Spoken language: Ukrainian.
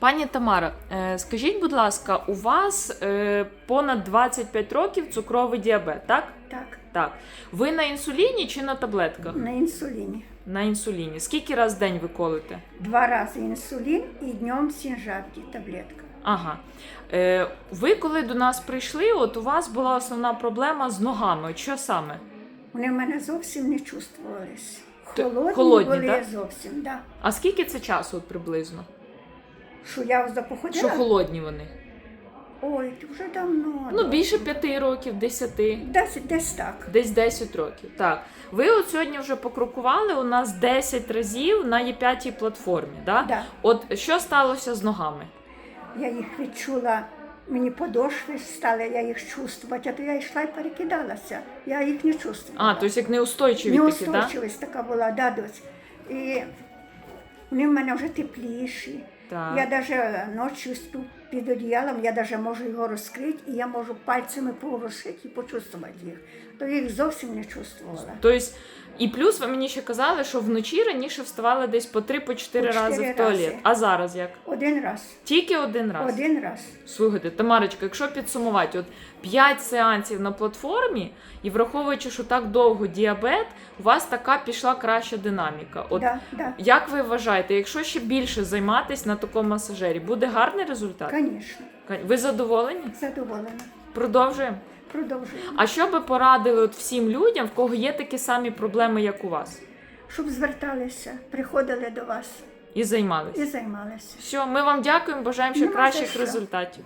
Пані Тамара, е, скажіть, будь ласка, у вас е, понад 25 років цукровий діабет, так? Так, Так. Ви на інсуліні чи на таблетках? на інсуліні. На інсуліні. Скільки раз в день ви колите? Два рази інсулін і днем сінжавки таблетка. Ага. Е, ви коли до нас прийшли, от у вас була основна проблема з ногами. Що саме? Вони в мене зовсім не чувствувались. Т- Холодні, холодні, були так? зовсім, да. А скільки це часу от приблизно? Що я Що холодні вони? Ой, вже давно. Ну, більше п'яти років, десяти. Десь, десь так. Десь 10 років. Так. Ви от сьогодні вже покрокували у нас 10 разів на Є5 платформі. Да? Да. От що сталося з ногами? Я їх відчула, мені подошви стали, я їх чувствувати, а то я йшла і перекидалася. Я їх не чувствувала. А, тобто як неустойчиві такі, так? Неустойчивість така була, да, дось. І вони в мене вже тепліші. Так. Я даже ночью сплю під одіялом, я навіть можу його розкрити, і я можу пальцями поворушити і почувствувати їх. То я їх зовсім не чувствувала. Тобто, і плюс ви мені ще казали, що вночі раніше вставали десь по 3-4 По рази в туалет. рази. А зараз як? Один раз. Тільки один раз. Один раз. Слухайте, Тамарочка, якщо підсумувати, от 5 сеансів на платформі, і враховуючи, що так довго діабет, у вас така пішла краща динаміка. От Да, да. Як ви вважаєте, якщо ще більше займатися на такому масажері, буде гарний результат? Звісно, Ви задоволені? задоволена. Продовжуємо. Продовжуємо. А що би порадили от всім людям, в кого є такі самі проблеми, як у вас, Щоб зверталися, приходили до вас і займалися? і займалися. Все, ми вам дякуємо, бажаємо ще Нема за кращих що. результатів.